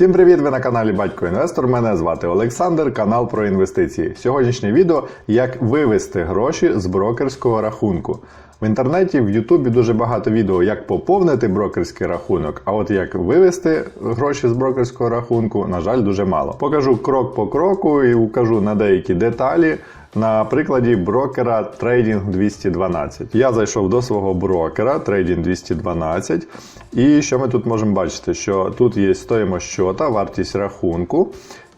Всім привіт! Ви на каналі Батько Інвестор. Мене звати Олександр, канал про інвестиції. Сьогоднішнє відео як вивести гроші з брокерського рахунку. В інтернеті, в Ютубі дуже багато відео, як поповнити брокерський рахунок, а от як вивести гроші з брокерського рахунку, на жаль, дуже мало. Покажу крок по кроку і укажу на деякі деталі. На прикладі брокера Trading 212. Я зайшов до свого брокера Trading 212. І що ми тут можемо бачити? Що тут є стоїмо щота, вартість рахунку.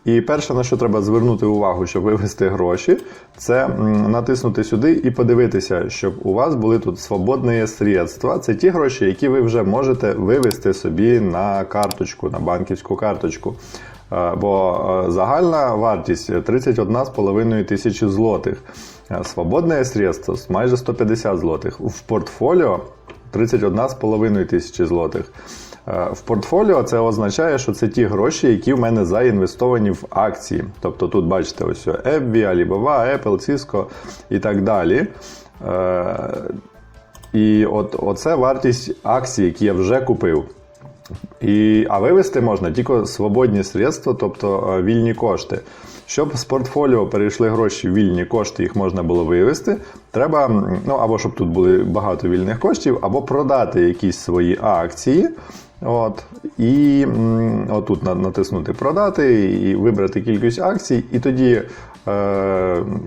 І перше, на що треба звернути увагу, щоб вивести гроші, це натиснути сюди і подивитися, щоб у вас були тут свободні средства. Це ті гроші, які ви вже можете вивести собі на карточку, на банківську карточку. Е, Бо е, загальна вартість 31,5 тисячі злотих. Е, Свободне средство майже 150 злотих. В портфоліо 31,5 тисячі злотих. В портфоліо це означає, що це ті гроші, які в мене заінвестовані в акції. Тобто тут бачите, ось Ebby, Alibaba, Apple, Cisco і так далі. І от, оце вартість акцій, які я вже купив. І, а вивести можна тільки свободні средства, тобто е, вільні кошти. Щоб з портфоліо перейшли гроші в вільні кошти, їх можна було вивести. Треба, ну або щоб тут були багато вільних коштів, або продати якісь свої акції. От, І отут натиснути продати і вибрати кількість акцій, і тоді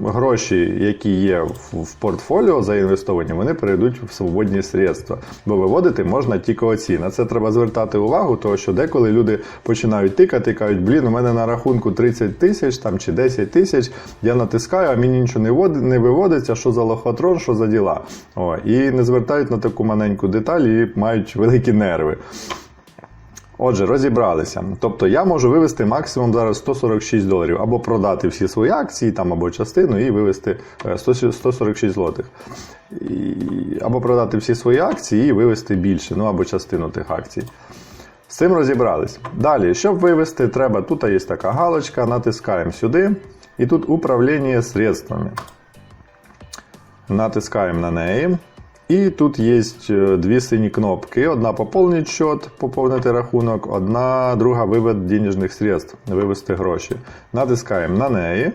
гроші, які є в, портфоліо заінвестовані, вони перейдуть в свободні средства. Бо виводити можна тільки оці. На це треба звертати увагу, тому що деколи люди починають тикати кажуть, блін, у мене на рахунку 30 тисяч там, чи 10 тисяч, я натискаю, а мені нічого не, води- не виводиться, що за лохотрон, що за діла. О, і не звертають на таку маленьку деталь і мають великі нерви. Отже, розібралися. Тобто я можу вивести максимум зараз 146 доларів, або продати всі свої акції, там, або частину, і вивести е, 100 146 злотих. І, або продати всі свої акції і вивести більше, ну або частину тих акцій. З цим розібрались. Далі, щоб вивести, треба, тут є така галочка, натискаємо сюди, і тут управління средствами. Натискаємо на неї. І тут є е, дві сині кнопки. Одна поповнити счет, поповнити рахунок, одна друга вивод денежних средств, вивести гроші. Натискаємо на неї.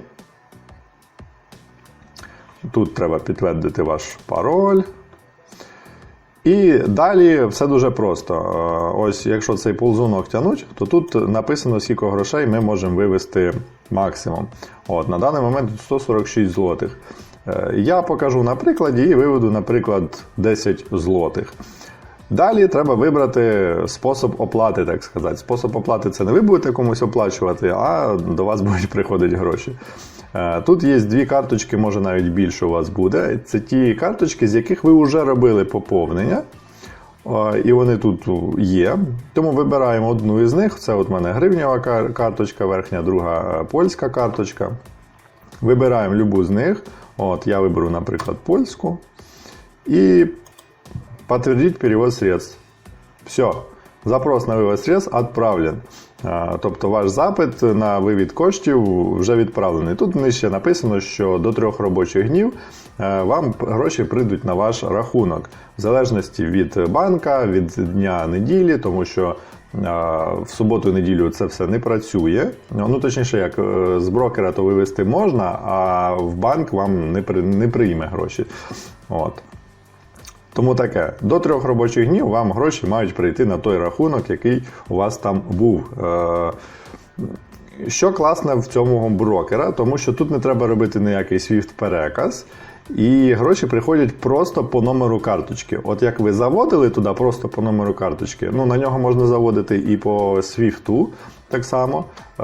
Тут треба підтвердити ваш пароль. І далі все дуже просто. Е, Ось, якщо цей ползунок тягнуть, то тут написано, скільки грошей ми можемо вивести максимум. От, На даний момент 146 злотих. Е, Я покажу на прикладі і виведу, наприклад, 10 злотих. Далі треба вибрати спосіб оплати, так сказати. Спосіб оплати це не ви будете комусь оплачувати, а до вас будуть приходити гроші. Е, Тут є дві карточки, може навіть більше у вас буде. Це ті карточки, з яких ви вже робили поповнення. І вони тут є. Тому вибираємо одну із них. Це от в мене гривнева карточка, верхня, друга е, польська карточка. Вибираємо любу з них. От, я виберу, наприклад, польську. І подтвердить перевод средств. Все. Запрос на вивод средств відправлен. Тобто ваш запит на вивід коштів вже відправлений. Тут нижче написано, що до трьох робочих днів е, вам гроші прийдуть на ваш рахунок, в залежності від банка, від дня неділі, тому що е, в суботу і неділю це все не працює. Ну, точніше, як е, з брокера то вивести можна, а в банк вам не прийме гроші. От. Тому таке, до трьох робочих днів вам гроші мають прийти на той рахунок, який у вас там був. Е, Що класне в цьому брокера, тому що тут не треба робити ніякий SWIFT переказ. І гроші приходять просто по номеру карточки. От як ви заводили туди просто по номеру карточки, ну на нього можна заводити і по SWIFT так само. Е,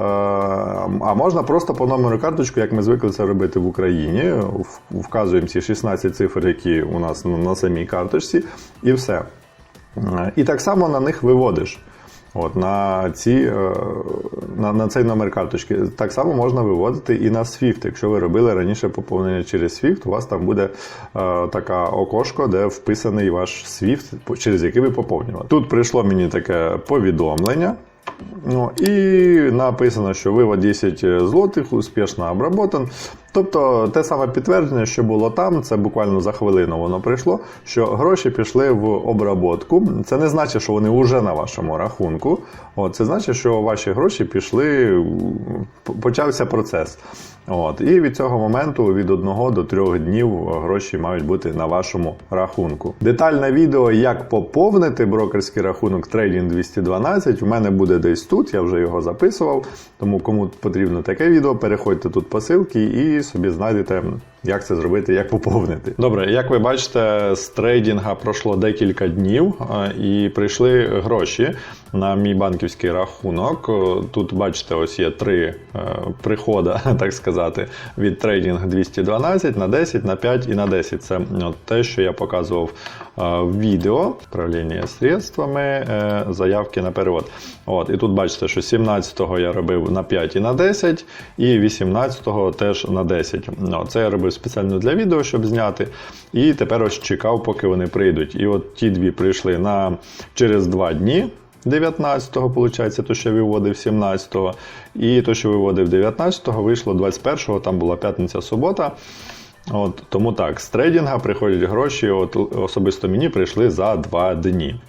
А можна просто по номеру карточки, як ми звикли це робити в Україні. Вказуємо ці 16 цифр, які у нас ну, на самій карточці, і все. Е, І так само на них виводиш. От, на, ці, е, на, на цей номер карточки. Так само можна виводити і на SWIFT. Якщо ви робили раніше поповнення через SWIFT, у вас там буде е, така окошко, де вписаний ваш SWIFT, через який ви поповнювали. Тут прийшло мені таке повідомлення. Ну, і написано, що вивод 10 злотих успішно обработан. Тобто те саме підтвердження, що було там, це буквально за хвилину воно прийшло, що гроші пішли в обработку. Це не значить, що вони вже на вашому рахунку. От, це значить, що ваші гроші пішли, почався процес. От, і від цього моменту від 1 до 3 днів гроші мають бути на вашому рахунку. Детальне відео, як поповнити брокерський рахунок Trading 212, у мене буде десь тут, я вже його записував. Тому кому потрібно таке відео, переходьте тут по ссылці і собі знайдете, як це зробити, як поповнити. Добре, як ви бачите, з трейдинга пройшло декілька днів е, і прийшли гроші на мій банківський рахунок. Е, Тут бачите, ось є три е, приходи, так сказати, від трейдинг 212 на 10, на 5 і на 10. Це те, що я показував в відео. Управління средствами, заявки на перевод. От, і тут бачите, що 17-го я робив на 5 і на 10, і 18-го теж на 10. Ну, це я робив спеціально для відео, щоб зняти. І тепер ось чекав, поки вони прийдуть. І от ті дві прийшли на через 2 дні. 19-го, виходить, то, що виводив 17-го, і то, що виводив 19-го, вийшло 21-го, там була п'ятниця-субота. От, тому так, з трейдинга приходять гроші, от особисто мені прийшли за 2 дні.